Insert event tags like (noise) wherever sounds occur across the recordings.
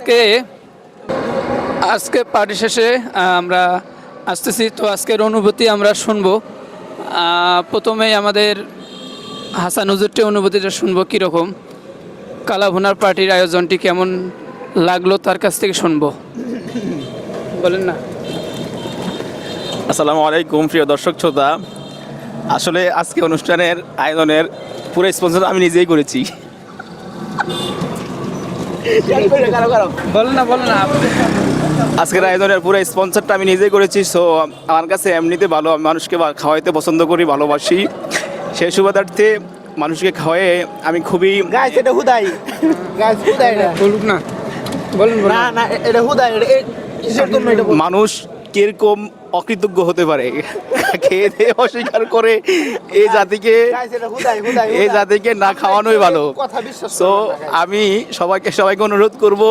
আজকে আজকে পার্টি শেষে আমরা আসতেছি। তো আজকের অনুভূতি আমরা শুনব। প্রথমেই আমাদের হাসান হুজুরটি অনুভূতিটা শুনব কীরকম। কালাভুনার পার্টির আয়োজনটি কেমন লাগল তার কাছ থেকে শুনব। বলেন না। আসসালামু আলাইকুম, প্রিয় দর্শক শ্রোতা। আসলে আজকে অনুষ্ঠানের আয়োজনের পুরো স্পন্সর আমি নিজেই করেছি। না না আজকের আয়োজনের পুরো স্পন্সরটা আমি নিজেই করেছি সো আমার কাছে এমনিতে ভালো আমি মানুষকে খাওয়াইতে পছন্দ করি ভালোবাসি। সেই সুবাদার্থে মানুষকে খাওয়াই আমি খুবই এটা হুদাই। গাইস হুদাই এটা। বলুক না। বলেন না না এটা হুদাই মানুষ কীরকম অকৃতজ্ঞ হতে পারে। খেয়ে দিয়ে অস্বীকার করে এই জাতিকে এই জাতিকে না খাওয়ানোই ভালো। সো। আমি সবাইকে সবাইকে অনুরোধ করব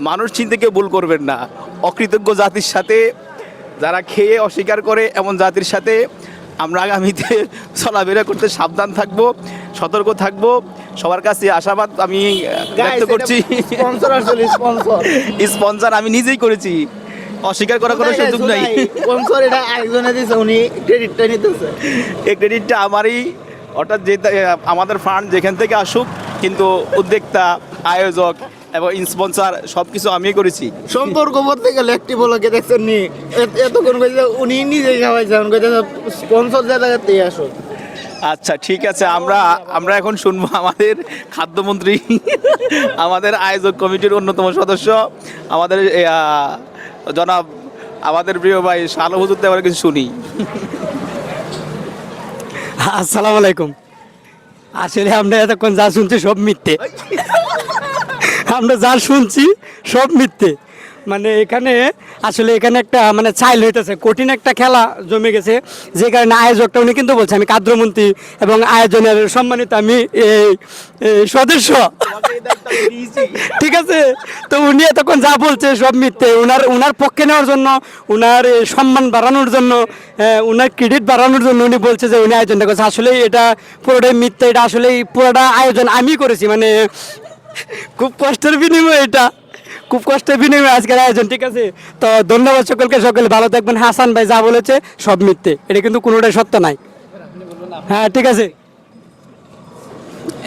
মানুষ চিন্তাকে ভুল করবেন না। অকৃতজ্ঞ জাতির সাথে যারা খেয়ে অস্বীকার করে এমন জাতির সাথে আমরা আগামীতে চলাফেরা করতে সাবধান থাকব সতর্ক থাকব। সবার কাছে আশাবাদ আমি ব্যক্ত করছি। স্পন্সর (laughs) আমি নিজেই করেছি। অস্বীকার করার কোনো সুযোগ নাই। এটা আরেকজনে দিছে, উনি ক্রেডিটটা নিতেছে। এই ক্রেডিটটা আমারই অর্থাৎ যে আমাদের ফান্ড যেখান থেকে আসুক কিন্তু উদ্যোক্তা আয়োজক এবং স্পন্সর সব কিছু আমি করেছি। সম্পর্ক বলতে গেলে একটি বলকে দেখছেন নি এত- এতক্ষণ কইছে উনি নিজেই খাওয়াইছে এখন কইছে স্পন্সর যা জায়গাতেই আসো আচ্ছা ঠিক আছে আমরা আমরা এখন শুনব আমাদের খাদ্যমন্ত্রী আমাদের আয়োজক কমিটির অন্যতম সদস্য আমাদের জনাব, আমাদের প্রিয় ভাই শালো হুজুর দেওয়ার কিছু শুনি। আসসালামু আলাইকুম। আসলে আমরা এতক্ষণ যা শুনছি সব মিথ্যে। আমরা যা শুনছি সব মিথ্যে। মানে এখানে আসলে এখানে একটা মানে চাইল হইতেছে কঠিন একটা খেলা জমে গেছে। যে কারণে আয়োজকটা উনি কিন্তু বলছে আমি কাদ্রমন্ত্রী এবং আয়োজনের সম্মানিত আমি এই সদস্য। ঠিক আছে? তো উনি এতক্ষণ যা বলছে সব মিথ্যে। উনার উনার পক্ষে নেওয়ার জন্য উনার সম্মান বাড়ানোর জন্য আহ, উনার ক্রেডিট বাড়ানোর জন্য উনি বলছে যে উনি আয়োজনটা করছে। আসলে এটা পুরোটাই মিথ্যে এটা আসলে পুরোটা আয়োজন আমি করেছি মানে খুব কষ্টের বিনিময় এটা। খুব কষ্টের বিনিময়ে আজকের আয়োজন ঠিক আছে? তো ধন্যবাদ সকলকে সকলে ভালো থাকবেন। হাসান ভাই যা বলেছে সব মিথ্যে। এটা কিন্তু কোনোটাই সত্য নাই। হ্যাঁ ঠিক আছে।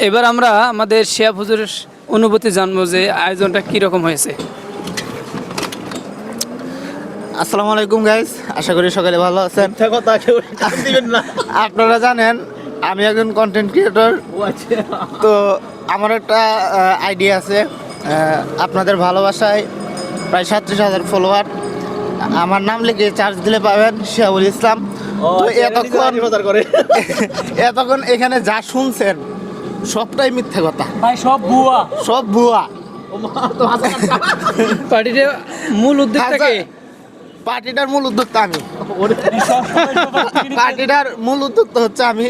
এবার আমরা আমাদের শেয়া হুজুরের অনুভূতি জানব যে আয়োজনটা কীরকম হয়েছে। আসসালামু আলাইকুম গাইস আশা করি সকালে ভালো আছেন। আপনারা জানেন আমি একজন কন্টেন্ট ক্রিয়েটর তো আমার একটা আইডিয়া আছে। আপনাদের ভালোবাসায় প্রায় সাতত্রিশ হাজার ফলোয়ার আমার নাম লিখে চার্জ দিলে পাবেন শিয়াবুল ইসলাম। তো এতক্ষণ (laughs) এতক্ষণ এখানে যা শুনছেন সবটাই মিথ্যে কথা। ভাই সব ভুয়া। সব ভুয়া। পার্টির মূল উদ্যোগটাকে পার্টিটার মূল উদ্যোক্তা আমি। পার্টিটার মূল উদ্যোক্তা হচ্ছে আমি।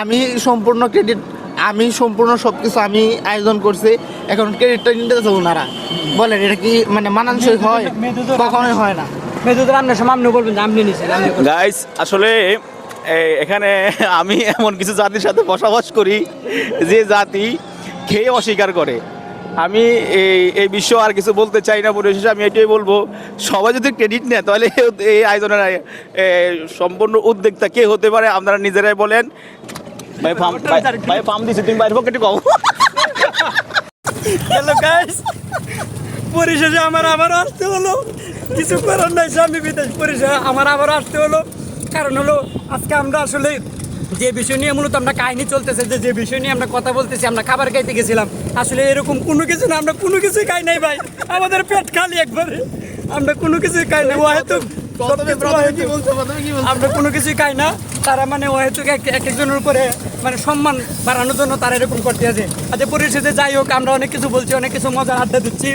আমি সম্পূর্ণ ক্রেডিট আমি সম্পূর্ণ সব কিছু আমি আয়োজন করছি। এখন ক্রেডিটটা নিতে চাবো ওনারা। বলেন এটা কি মানে মানানসই হয়? কখনোই হয় না। মেজুদের আপনার সামনে আপনি বলবেন যে আপনি নিছেন গাইস আসলে এখানে আমি এমন কিছু জাতির সাথে বসবাস করি যে জাতি খেয়ে অস্বীকার করে। আমি এই এই বিশ্ব আর কিছু বলতে চাই না পরিশেষে আমি এটাই বলব সবাই যদি ক্রেডিট নেয় তাহলে এই আয়োজনের সম্পূর্ণ উদ্যোক্তা কে হতে পারে আপনারা নিজেরাই বলেন। ভাই ফার্ম ভাই ফার্ম দিছি তুমি বাইরে পকেটে কম হ্যালো গাইস পরিশেষে আমার আবার আসতে হলো। কিছু করার নাই স্বামী বিদেশ পরিশেষে আমার আবার আসতে হলো। কারণ হলো আজকে আমরা আসলে যে বিষয় নিয়ে মূলত আমরা কাহিনী চলতেছে যে যে বিষয় নিয়ে আমরা কথা বলতেছি আমরা খাবার খাইতে গেছিলাম। আসলে এরকম কোনো কিছু না আমরা কোনো কিছুই খাই নাই ভাই। আমাদের পেট খালি একবারে। আমরা কোনো কিছুই খাই না হয়তো আমরা কোনো কিছুই খাই না। তারা মানে হয়তো এক একজনের উপরে মানে সম্মান বাড়ানোর জন্য তারা এরকম করতে আছে। আচ্ছা পরিশেষে যাই হোক, আমরা অনেক কিছু বলছি, অনেক কিছু মজার আড্ডা দিচ্ছি।